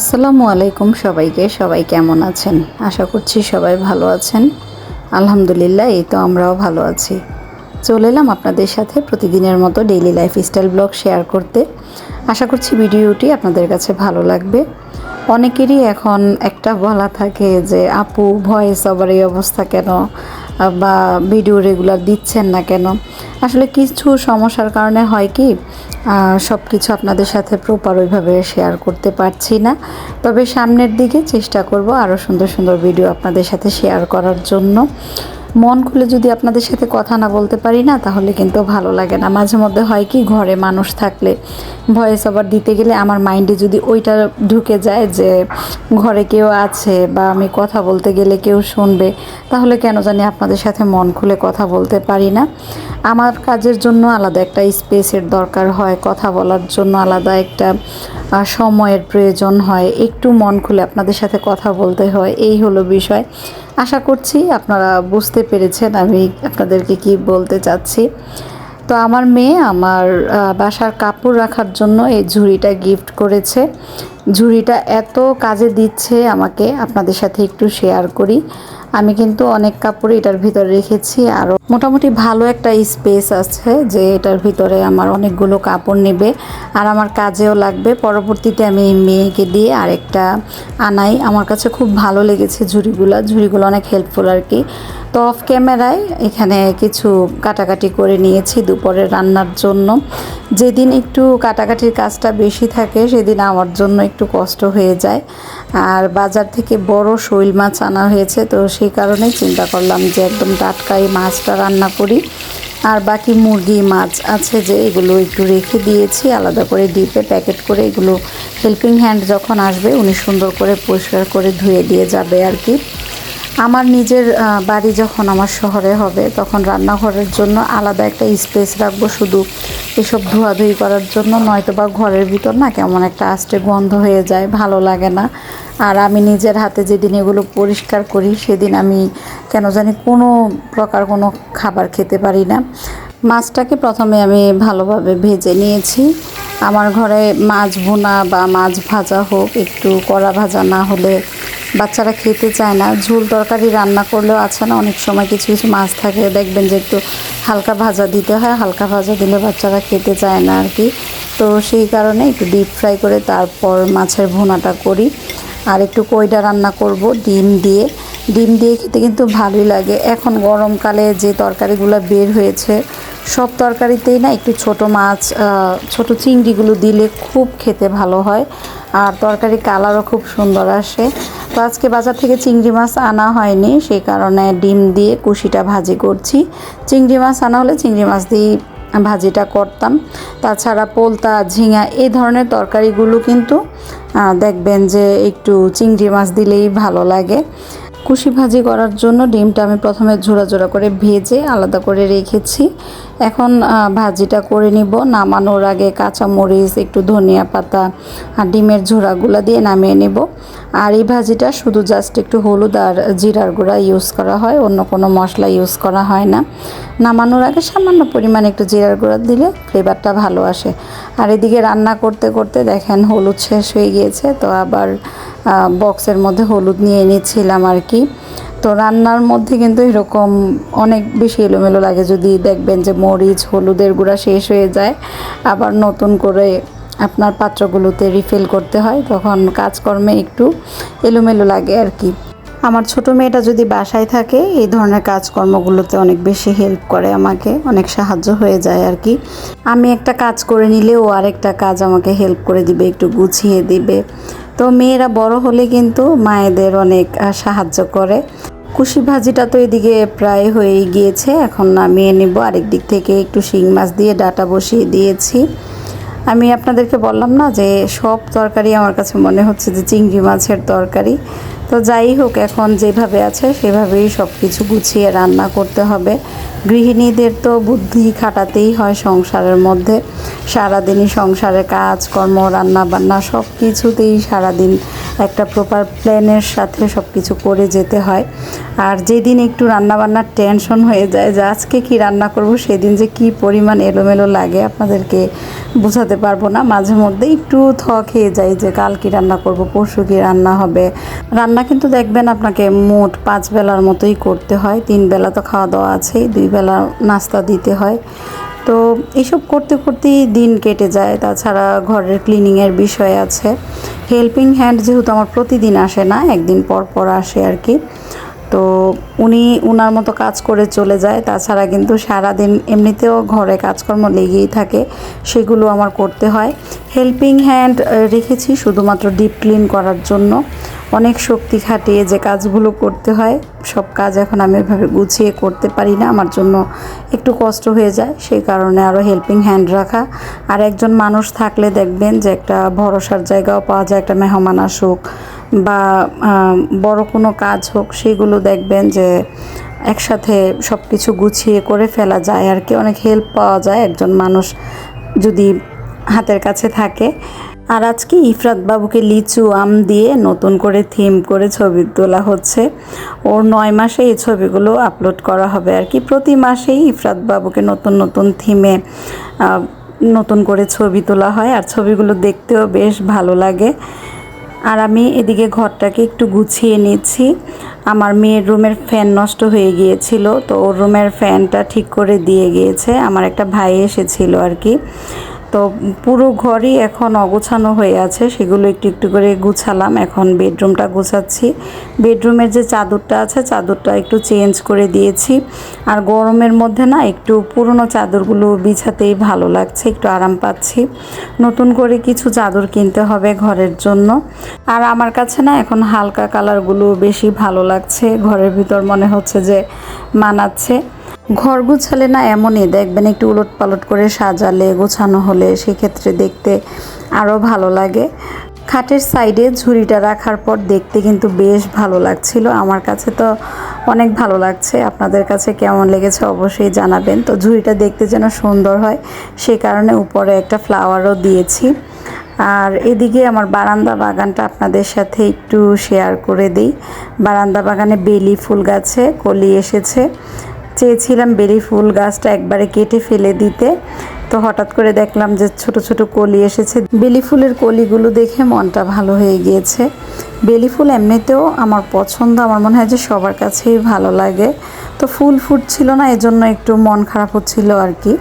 আসসালামু আলাইকুম সবাইকে, সবাই কেমন আছেন? আশা করছি সবাই ভালো আছেন। আলহামদুলিল্লাহ, এই তো আমরাও ভালো আছি। চলে এলাম আপনাদের সাথে প্রতিদিনের মতো daily life lifestyle blog share করতে। আশা করছি ভিডিওটি আপনাদের কাছে ভালো লাগবে। অনেকেরই এখন একটা বলা থাকে যে, আপু ভয়েস ওভার এই অবস্থা কেন? বা ভিডিও রেগুলার দিচ্ছেন না কেন? আসলে কিছু সমস্যার কারণে হয় কি সব কিছু আপনাদের সাথে প্রপার ওইভাবে শেয়ার করতে পারছি না। তবে সামনের দিকে চেষ্টা করব আরও সুন্দর সুন্দর ভিডিও আপনাদের সাথে শেয়ার করার জন্য। মন খুলে যদি আপনাদের সাথে কথা না বলতে পারি না, তাহলে কিন্তু ভালো লাগে না। মাঝে মধ্যে হয় কি, ঘরে মানুষ থাকলে ভয়েস ওভার দিতে গেলে আমার মাইন্ডে যদি ওইটা ঢুকে যায় যে ঘরে কেউ আছে বা আমি কথা বলতে গেলে কেউ শুনবে, তাহলে কেন জানি আপনাদের সাথে মন খুলে কথা বলতে পারি না। আমার কাজের জন্য আলাদা একটা স্পেসের দরকার হয়, কথা বলার জন্য আলাদা একটা সময়ের প্রয়োজন হয়। একটু মন খুলে আপনাদের সাথে কথা বলতে হয়, এই হলো বিষয়। আশা করছি আপনারা বুঝতে পেরেছেন আমি আপনাদেরকে কি বলতে চাচ্ছি। তো আমার মেয়ে আমার বাসার কাপড় রাখার জন্য এই ঝুড়িটা গিফট করেছে। ঝুড়িটা এত কাজে দিচ্ছে আমাকে, আপনাদের সাথে একটু শেয়ার করি। আমি কিন্তু অনেক কাপড় এটার ভিতরে রেখেছি আরও মোটামুটি ভালো একটা স্পেস আছে যে এটার ভিতরে আমার অনেকগুলো কাপড় নেবে আর আমার কাজেও লাগবে। পরবর্তীতে আমি এই মেয়েকে দিয়ে আরেকটা আনাই। আমার কাছে খুব ভালো লেগেছে ঝুড়িগুলো। ঝুড়িগুলো অনেক হেল্পফুল আর কি। তো অফ ক্যামেরায় এখানে কিছু কাটাকাটি করে নিয়েছি দুপুরের রান্নার জন্য। যেদিন একটু কাটাকাটির কাজটা বেশি থাকে, সেদিন আমার জন্য একটু কষ্ট হয়ে যায়। আর বাজার থেকে বড় শৈল মাছ আনা হয়েছে, তো সেই কারণে চিন্তা করলাম যে একদম টাটকা এই মাছটা রান্না করি। আর বাকি মুরগি, মাছ আছে যে এগুলো একটু রেখে দিয়েছি। আলাদা করে ডিপে প্যাকেট করে এগুলো হেল্পিং হ্যান্ড যখন আসবে, উনি সুন্দর করে পরিষ্কার করে ধুয়ে দিয়ে যাবে আর কি। আমার নিজের বাড়ি যখন আমার শহরে হবে, তখন রান্নাঘরের জন্য আলাদা একটা স্পেস রাখব শুধু এসব ধোয়াধুয়ি করার জন্য। নয়তো বা ঘরের ভিতর না কেমন একটা আস্তে গন্ধ হয়ে যায়, ভালো লাগে না। আর আমি নিজের হাতে যেদিন এগুলো পরিষ্কার করি, সেদিন আমি কেন জানি কোনো প্রকার কোনো খাবার খেতে পারি না। মাছটাকে প্রথমে আমি ভালোভাবে ভেজে নিয়েছি। আমার ঘরে মাছ ভুনা বা মাছ ভাজা হোক, একটু কড়া ভাজা না হলে বাচ্চারা খেতে চায় না। ঝোল তরকারি রান্না করলেও আছে না, অনেক সময় কিছু কিছু মাছ থাকে, দেখবেন যে একটু হালকা ভাজা দিতে হয়, হালকা ভাজা দিলে বাচ্চারা খেতে চায় না আর কি তো সেই কারণে একটু ডিপ ফ্রাই করে তারপর মাছের ভুনাটা করি। আর একটু কইডা রান্না করব, ডিম দিয়ে। ডিম দিয়ে খেতে কিন্তু ভালোই লাগে। এখন গরমকালে যে তরকারিগুলো বের হয়েছে, সব তরকারিতেই না একটু ছোট মাছ ছোট চিংড়িগুলো দিলে খুব খেতে ভালো হয়। আর তরকারি কালারও খুব সুন্দর আসে। আজকে বাজার থেকে চিংড়ি মাছ আনা হয়নি সেই কারণে ডিম দিয়ে কুশিটা ভাজি করছি। চিংড়ি মাছ আনা হলে চিংড়ি মাছ দিয়ে ভাজিটা করতাম। তাছাড়া পোলতা, ঝিঙা এই ধরনের তরকারিগুলো কিন্তু দেখবেন যে একটু চিংড়ি মাছ দিলেই ভালো লাগে। কুশি ভাজি করার জন্য ডিমটা আমি প্রথমে ঝোড়া ঝোড়া করে ভেজে আলাদা করে রেখেছি। এখন ভাজিটা করে নিব। নামানোর আগে কাঁচা মরিচ একটু ধনিয়া পাতা আর ডিমের ঝোড়াগুলো দিয়ে নামিয়ে নেব। আর এই ভাজিটা শুধু জাস্ট একটু হলুদ আর জিরার গুঁড়া ইউজ করা হয়, অন্য কোনো মশলা ইউজ করা হয় না। নামানোর আগে সামান্য পরিমাণে একটু জিরার গুঁড়া দিলে ফ্লেভারটা ভালো আসে। আর এদিকে রান্না করতে করতে দেখেন হলুদ শেষ হয়ে গিয়েছে, তো আবার বক্সের মধ্যে হলুদ নিয়ে নিচ্ছিলাম আর কি। তো রান্নার মধ্যে কিন্তু এরকম অনেক বেশি এলোমেলো লাগে। যদি দেখবেন যে মরিচ, হলুদের গুঁড়া শেষ হয়ে যায়, আবার নতুন করে আপনার পাত্রগুলোতে রিফিল করতে হয়, তখন কাজকর্মে একটু এলোমেলো লাগে আর কি। আমার ছোট মেয়েটা যদি বাসায় থাকে, এই ধরনের কাজকর্মগুলোতে অনেক বেশি হেল্প করে আমাকে, অনেক সাহায্য হয়ে যায় আর কি। আমি একটা কাজ করে নিলে ও আরেকটা কাজ আমাকে হেল্প করে দিবে, একটু গুছিয়ে দিবে। তো মেয়েরা বড় হলে কিন্তু মায়েদের অনেক সাহায্য করে। কুশি ভাজিটা তো এদিকে প্রায় হয়েই গিয়েছে। এখন নামিয়ে নিব। আরেক দিক থেকে একটু শিং মাছ দিয়ে ডাটা বসিয়ে দিয়েছি। আমি আপনাদেরকে বললাম না যে, সব তরকারি আমার কাছে মনে হচ্ছে যে চিংড়ি মাছের তরকারি। তো যাই হোক, এখন যেভাবে আছে সেভাবেই সব কিছু গুছিয়ে রান্না করতে হবে। গৃহিণীদের তো বুদ্ধি খাটাতেই হয় সংসারের মধ্যে। সারাদিনই সংসারে কাজকর্ম রান্নাবান্না রান্না বান্না সব কিছুতেই সারাদিন একটা প্রপার প্ল্যানের সাথে সব কিছু করে যেতে হয়। আর যেদিন একটু রান্নাবান্নার টেনশন হয়ে যায় যে আজকে কি রান্না করব, সেদিন যে কি পরিমাণ এলোমেলো লাগে আপনাদেরকে বোঝাতে পারব না। মাঝে মধ্যে একটু থ খেয়ে যাই যে কাল কি রান্না করব, পরশু কি রান্না হবে। রান্না কিন্তু দেখবেন আপনাকে মোট পাঁচ বেলার মতোই করতে হয়। তিন বেলা তো খাওয়া দাওয়া আছেই, দুই বেলা নাস্তা দিতে হয়। তো এসব করতে করতেই দিন কেটে যায়। তাছাড়া ঘরের ক্লিনিংয়ের বিষয় আছে। হেল্পিং হ্যান্ড যেহেতু আমার প্রতিদিন আসে না, একদিন পর পর আসে আর কি। তো উনি উনার মতো কাজ করে চলে যায়। তাছাড়া কিন্তু সারাদিন এমনিতেও ঘরে কাজকর্ম লেগেই থাকে, সেগুলো আমার করতে হয়। হেল্পিং হ্যান্ড রেখেছি শুধুমাত্র ডিপ ক্লিন করার জন্য। অনেক শক্তি খাটিয়ে যে কাজগুলো করতে হয়, সব কাজ এখন আমি ওইভাবে গুছিয়ে করতে পারি না, আমার জন্য একটু কষ্ট হয়ে যায়। সেই কারণে আরও হেল্পিং হ্যান্ড রাখা। আর একজন মানুষ থাকলে দেখবেন যে একটা ভরসার জায়গাও পাওয়া যায়, একটা মেহমান আসুক বা বড় কোনো কাজ হোক, সেগুলো দেখবেন যে একসাথে সব কিছু গুছিয়ে করে ফেলা যায় আর কি। অনেক হেল্প পাওয়া যায় একজন মানুষ যদি হাতের কাছে থাকে। আর আজকে ইফরাত বাবুকে লিচু, আম দিয়ে নতুন করে থিম করে ছবি তোলা হচ্ছে। ওর নয় মাসে এই ছবিগুলো আপলোড করা হবে আর কি। প্রতি মাসেই ইফরাত বাবুকে নতুন নতুন থিমে নতুন করে ছবি তোলা হয়। আর ছবিগুলো দেখতেও বেশ ভালো লাগে। আর আমি এদিকে ঘরটাকে একটু গুছিয়ে নিচ্ছি। আমার মেয়ের রুমের ফ্যান নষ্ট হয়ে গিয়েছিল, তো ওর রুমের ফ্যানটা ঠিক করে দিয়ে গিয়েছে। আমার একটা ভাই এসেছিল আর কি। তো পুরো ঘরই এখন অগোছানো হয়ে আছে, সেগুলো একটু একটু করে গুছালাম, এখন বেডরুমটা গুছাচ্ছি। বেডরুমের যে চাদরটা আছে, চাদরটা একটু চেঞ্জ করে দিয়েছি। আর গরমের মধ্যে না একটু পুরনো চাদরগুলো বিছাতেই ভালো লাগছে, একটু আরাম পাচ্ছি। নতুন করে কিছু চাদর কিনতে হবে ঘরের জন্য। আর আমার কাছে না এখন হালকা কালারগুলো বেশি ভালো লাগছে, ঘরের ভিতর মনে হচ্ছে যে মানাচ্ছে। ঘর গুছালে না এমনই, দেখবেন একটু উলট পালট করে সাজালে, গোছানো হলে সেক্ষেত্রে দেখতে আরও ভালো লাগে। খাটের সাইডে ঝুড়িটা রাখার পর দেখতে কিন্তু বেশ ভালো লাগছিল। আমার কাছে তো অনেক ভালো লাগছে। আপনাদের কাছে কেমন লেগেছে অবশ্যই জানাবেন। তো ঝুড়িটা দেখতে যেন সুন্দর হয় সেই কারণে উপরে একটা ফ্লাওয়ারও দিয়েছি। আর এদিকে আমার বারান্দা বাগানটা আপনাদের সাথে একটু শেয়ার করে দিই। বারান্দা বাগানে বেলি ফুল গাছে, কলি এসেছে। চেয়েছিলাম বেলি ফুল গাছটা একবারে কেটে ফেলে দিতে। তো হঠাৎ করে দেখলাম যে ছোট ছোট কলি এসেছে। বেলি ফুলের কলিগুলো দেখে মনটা ভালো হয়ে গিয়েছে। বেলি ফুল এমনিতেও আমার পছন্দ, আমার মনে হয় যে সবার কাছেই ভালো লাগে। তো ফুল ফুটছিল না, এজন্য একটু মন খারাপ হচ্ছিল আর কি।